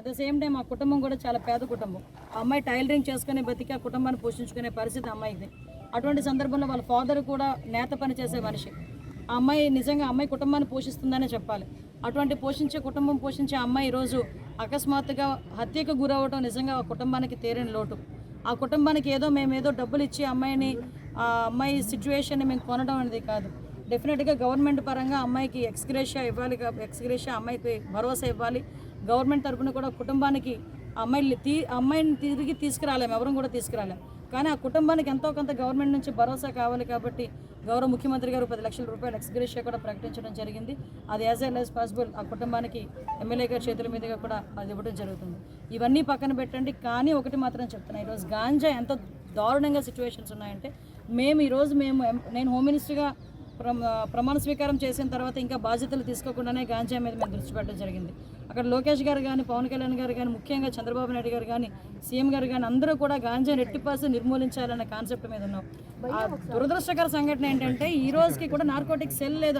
At the same time ఆ కుటుంబం కూడా చాలా పేద కుటుంబం. ఆ అమ్మాయి టైలరింగ్ చేసుకునే బతికి ఆ కుటుంబాన్ని పోషించుకునే పరిస్థితి అమ్మాయిది. అటువంటి సందర్భంలో వాళ్ళ ఫాదర్ కూడా నేత పని చేసే మనిషి. ఆ అమ్మాయి నిజంగా అమ్మాయి కుటుంబాన్ని పోషిస్తుందనే చెప్పాలి. అటువంటి పోషించే కుటుంబం పోషించే అమ్మాయి ఈరోజు అకస్మాత్తుగా హత్యకు గురవడం నిజంగా ఆ కుటుంబానికి తేరని లోటు. ఆ కుటుంబానికి ఏదో మేము ఏదో డబ్బులు ఇచ్చి అమ్మాయిని ఆ అమ్మాయి సిచ్యువేషన్ని మేము కొనడం అనేది కాదు. డెఫినెట్గా గవర్నమెంట్ పరంగా అమ్మాయికి ఎక్స్గ్రేషియా ఇవ్వాలి ఎక్స్గ్రేషియా అమ్మాయికి భరోసా ఇవ్వాలి. గవర్నమెంట్ తరపున కూడా కుటుంబానికి అమ్మాయిని తీ అమ్మాయిని తిరిగి తీసుకురాలేము ఎవరం కూడా తీసుకురాలేము కానీ ఆ కుటుంబానికి ఎంతో కొంత గవర్నమెంట్ నుంచి భరోసా కావాలి కాబట్టి గౌరవ ముఖ్యమంత్రి గారు పది లక్షల రూపాయలు ఎక్స్గ్రేషియా కూడా ప్రకటించడం జరిగింది. అది యాజ్ ఎల్ యాజ్ పాసిబుల్ ఆ కుటుంబానికి ఎమ్మెల్యే గారి చేతుల మీదుగా కూడా అది ఇవ్వడం జరుగుతుంది. ఇవన్నీ పక్కన పెట్టండి. కానీ ఒకటి మాత్రం చెప్తున్నా ఈరోజు గాంజా ఎంత దారుణంగా సిచ్యువేషన్స్ ఉన్నాయంటే మేము ఈరోజు మేము నేను హోమ్ మినిస్టర్గా ప్రమాణ స్వీకారం చేసిన తర్వాత ఇంకా బాధ్యతలు తీసుకోకుండానే గాంజా మీద మేము దృష్టి పెట్టడం జరిగింది. అక్కడ లోకేష్ గారు కానీ పవన్ కళ్యాణ్ గారు కానీ ముఖ్యంగా చంద్రబాబు నాయుడు గారు కానీ సీఎం గారు కానీ అందరూ కూడా గాంజాని ఎట్టి పరిస్థితి నిర్మూలించాలన్న కాన్సెప్ట్ మీద ఉన్నాం. ఆ దురదృష్టకర సంఘటన ఏంటంటే ఈ రోజుకి కూడా నార్కోటిక్ సెల్ లేదు.